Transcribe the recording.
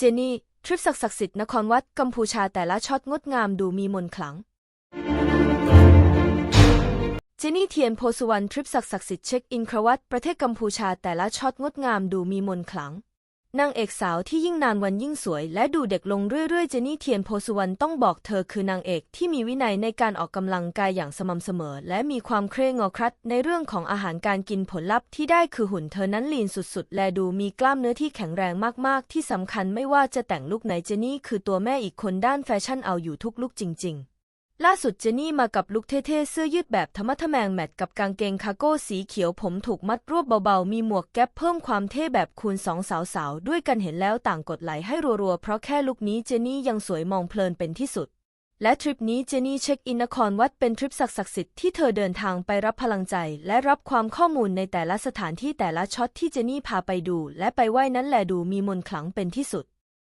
เจนี่ ทริปศักดิ์สิทธิ์นครวัดกัมพูชาแต่ละช็อตงดงามดูมีมนขลัง เจนี่เทียนโพสุวรรณทริปศักดิ์สิทธิ์เช็คอินครวัตประเทศกัมพูชาแต่ละช็อตงดงามดูมีมนขลัง นางเอกสาวที่ยิ่งนานวันยิ่งสวย และดูเด็กลงเรื่อยๆ เจนี่เทียนโพสุวรรณต้องบอกเธอคือนางเอกที่มีวินัยในการออกกำลังกายอย่างสม่ำเสมอ และมีความเคร่งงอครัดในเรื่องของอาหารการกินผลลัพธ์ที่ได้คือหุ่นเธอนั้นลีนสุดๆ และดูมีกล้ามเนื้อที่แข็งแรงมากๆ ที่สำคัญไม่ว่าจะแต่งลุคไหนเจนี่คือตัวแม่อีกคนด้านแฟชั่นเอาอยู่ทุกลุคจริง ๆ ล่าสุดเจนี่มากับลุคเท่ๆเสื้อยืดแบบธรรมะทแมงแมทกับกางเกงคาร์โก้สีเขียวผมถูกมัดรวบเบาๆ มีหมวกแก๊ปเพิ่มความเท่แบบคูณสองสาวๆ ด้วยกันเห็นแล้วต่างกดไหลให้รัวๆ เพราะแค่ลุคนี้เจนี่ยังสวยมองเพลินเป็นที่สุด และทริปนี้เจนี่เช็คอินนครวัดเป็นทริปศักดิ์สิทธิ์ที่เธอเดินทางไปรับพลังใจ และรับความข้อมูลในแต่ละสถานที่แต่ละช็อตที่เจนี่พาไปดู และไปไหว้นั้นแหละดูมีมนต์ขลังเป็นที่สุด